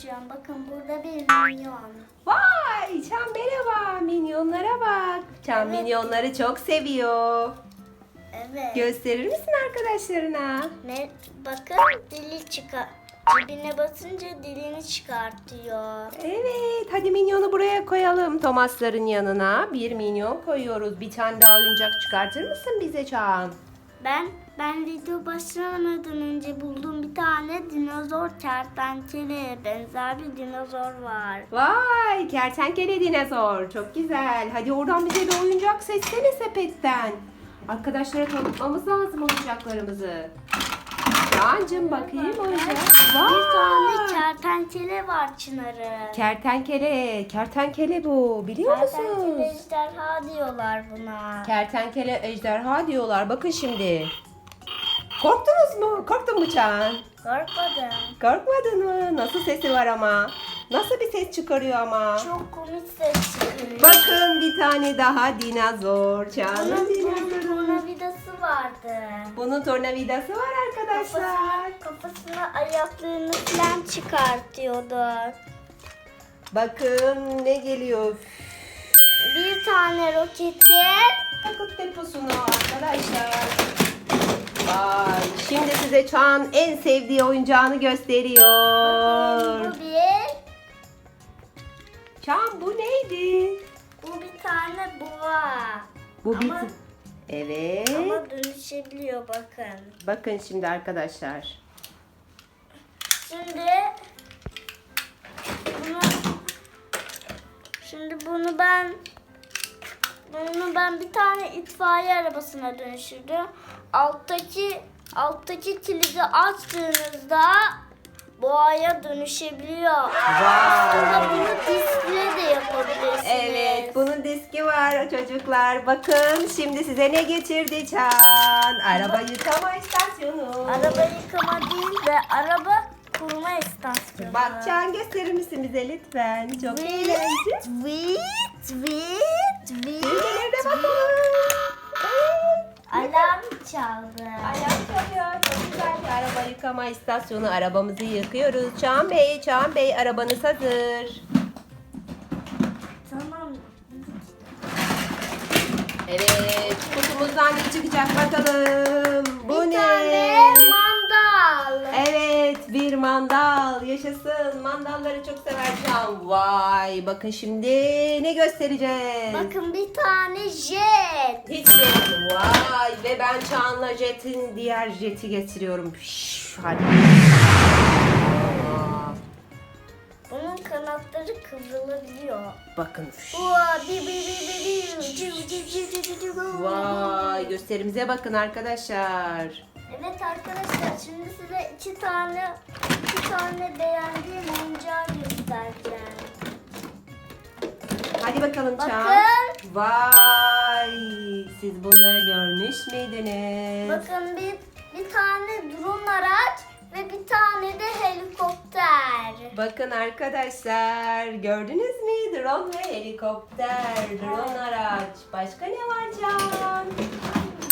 göstereceğim. Bakın burada bir minyon. Vay Çam merhaba. Minyonlara bak. Çam Evet. minyonları çok seviyor. Evet. Gösterir misin arkadaşlarına? Ne? Bakın dili çıkar. Cebine basınca dilini çıkartıyor. Evet, hadi minyonu buraya koyalım. Thomas'ların yanına bir minyon koyuyoruz. Bir tane daha oyuncak çıkartır mısın bize Çağan? Ben ben video başlamadan önce buldum bir tane dinozor kertenkeleye benzer bir dinozor var. Vay, kertenkele dinozor. Çok güzel. Hadi oradan bize bir oyuncak seçsene sepetten. Arkadaşlara tanıtmamız lazım oyuncaklarımızı. Çağancığım bakayım. Vay. Bir tane kertenkele var Çınar'ı. Kertenkele, kertenkele bu. Biliyor Kertenkele musunuz? ejderha diyorlar buna. Kertenkele ejderha diyorlar. Bakın şimdi. Korktunuz mu? Korktun mu Çağan? Korkmadım. Korkmadın mı? Nasıl sesi var ama? Nasıl bir ses çıkarıyor ama? Çok komik ses çıkıyor. Bakın bir tane daha dinozor. Çağan'ın dinozoru. Vardı. Bunun tornavidası var arkadaşlar. Kafasına, kafasına ayaklarını falan çıkartıyordu. Bakın ne geliyor. Bir tane roketi. Takıp deposunu arkadaşlar. Vay, şimdi size Çağan en sevdiği oyuncağını gösteriyor. Bu bir. Çağan bu neydi? Bu bir tane boğa. Bu bir... Evet. Ama dönüşebiliyor bakın. Bakın şimdi arkadaşlar. Şimdi bunu Şimdi bunu ben bunu ben bir tane itfaiye arabasına dönüştürdüm. Alttaki alttaki kilidi açtığınızda boğaya dönüşebiliyor. Aslında bunu diskle de yapabilirsiniz. Evet, bunun diski var çocuklar. Bakın şimdi size ne getirdi Çağan? Araba yıkama istasyonu. Araba yıkama değil de araba kurma istasyonu. Bak Çağan gösterir misin bize lütfen? Çok eğlenceli. Tweet, tweet, tweet. Çaldı. Alarm çalıyor. Çok güzel bir araba yıkama istasyonu. Arabamızı yıkıyoruz. Çağan Bey, Çağan Bey arabanız hazır. Tamam. Evet, kutumuzdan ne çıkacak bakalım. Bu bir ne? tane mandal. Evet, bir mandal. Yaşasın. Mandalları çok sever Can. Vay, bakın şimdi ne göstereceğiz? Bakın bir tane jet. Hiç değil. Vay ve ben Çağan'la Jet'in diğer Jet'i getiriyorum. Şş, hadi. Bunun kanatları kıvrılabiliyor. Bakın. Şş. Ua, bi bi bi bi bi. Ciu, ciu, ciu, ciu, ciu, ciu. Vay gösterimize bakın arkadaşlar. Arkadaşlar şimdi size iki tane iki tane beğendiğim oyuncağı göstereceğim. Hadi bakalım. Bakın. Vay siz bunları görmüş müydünüz? Bakın bir bir tane drone araç ve bir tane de helikopter. Bakın arkadaşlar gördünüz mü? Drone ve helikopter, drone araç. Başka ne var Can?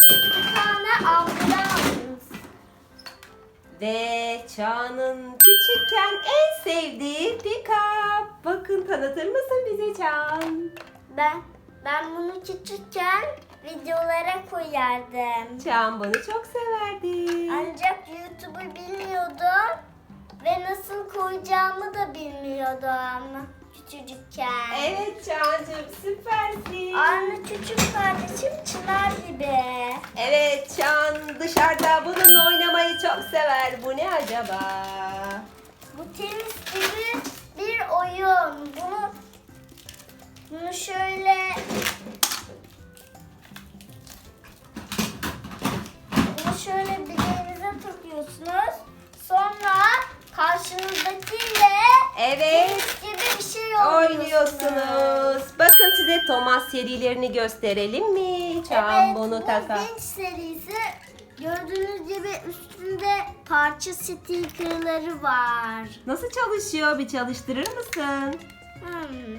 Bir tane ambulans. Ve Çağan'ın küçükken en sevdiği pick-up. Bakın tanıtır mısın bize Çağan? Ben ben bunu küçükken videolara koyardım. Çağan bunu çok severdi. Ancak YouTube'u bilmiyordum ve nasıl koyacağımı da bilmiyordum küçücükken. Evet Çağan'cığım süpersin. Aynı küçük kardeşim Çınar gibi. Evet Çağan dışarıda oynamayı çok sever. Bu ne acaba? Bu tenis gibi bir oyun. Bunu bunu şöyle bunu şöyle bileğinize takıyorsunuz. Sonra karşınızdakiyle Evet. gibi bir şey oynuyorsunuz. Oynuyorsunuz. Bakın size Thomas serilerini gösterelim mi? Çağan evet, bunu bu takar. Vinç serisi gördüğünüz gibi üstünde parça stikerleri var. Nasıl çalışıyor? Bir çalıştırır mısın? Hmm.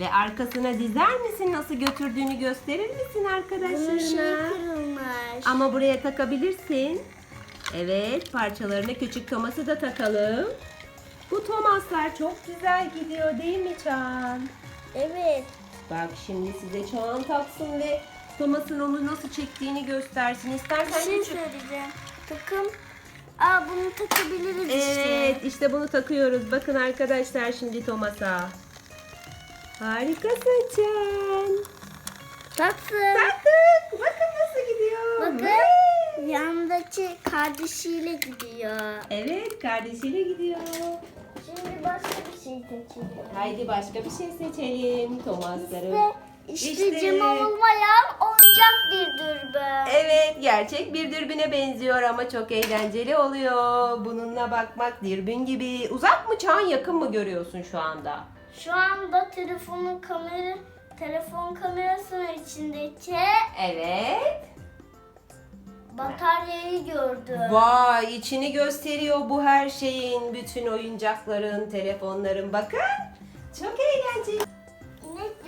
Ve arkasına dizer misin? Nasıl götürdüğünü gösterir misin Bunun arkadaşlarına? şey kırılmış. Ama buraya takabilirsin. Evet, parçalarına küçük Thomas'ı da takalım. Bu Thomas'lar çok güzel gidiyor değil mi Çağan? Evet. Bak şimdi size Çağan taksın ve Thomas'ın onu nasıl çektiğini göstersin. Bir İstersen şey küçük. söyleyeceğim. Takım. Aa bunu takabiliriz Evet işte. işte bunu takıyoruz. Bakın arkadaşlar şimdi Thomas'a. Harikasın Çağan. Taksın. Taktık. Bakın nasıl gidiyor. Bakın. Yandaki kardeşiyle gidiyor. Evet kardeşiyle gidiyor. Şimdi başka bir şey seçelim. Haydi başka bir şey seçelim Thomas'ları. İşte, İşte. işte cam olmayan oyuncak bir dürbün. Evet gerçek bir dürbüne benziyor ama çok eğlenceli oluyor. Bununla bakmak dürbün gibi. Uzak mı Çağan yakın mı görüyorsun şu anda? Şu anda telefonun kamera telefon kamerasının içindeki Evet. bataryayı gördüm. Vay içini gösteriyor bu her şeyin. Bütün oyuncakların, telefonların bakın. Çok eğlenceli.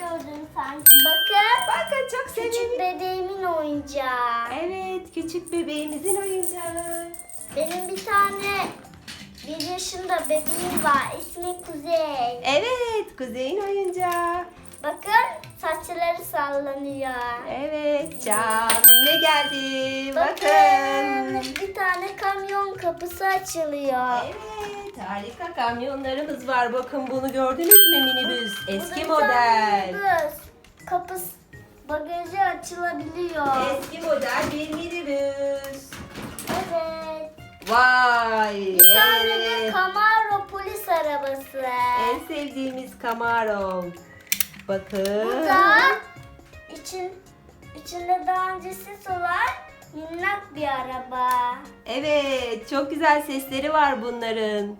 Gördüm sanki bakın. Bakın çok Küçük sevindim. bebeğimin oyuncağı. Evet küçük bebeğimizin oyuncağı. Benim bir tane bir yaşında bebeğim var. İsmi Kuzey. Evet Kuzey'in oyuncağı. Bakın saçları sallanıyor. Evet Can ne geldi? Bakın Bakın. Kapısı açılıyor. Evet harika kamyonlarımız var. Bakın bunu gördünüz mü minibüs? Bu da Eski bir model. minibüs. Kapısı bagajı açılabiliyor. Eski model bir minibüs. Evet. Vay. Bir tane de Evet. Camaro polis arabası. En sevdiğimiz Camaro. Bakın. Bu da için içinde daha önce ses olan minnak bir araba. Evet çok güzel sesleri var bunların.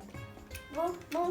Bu, bu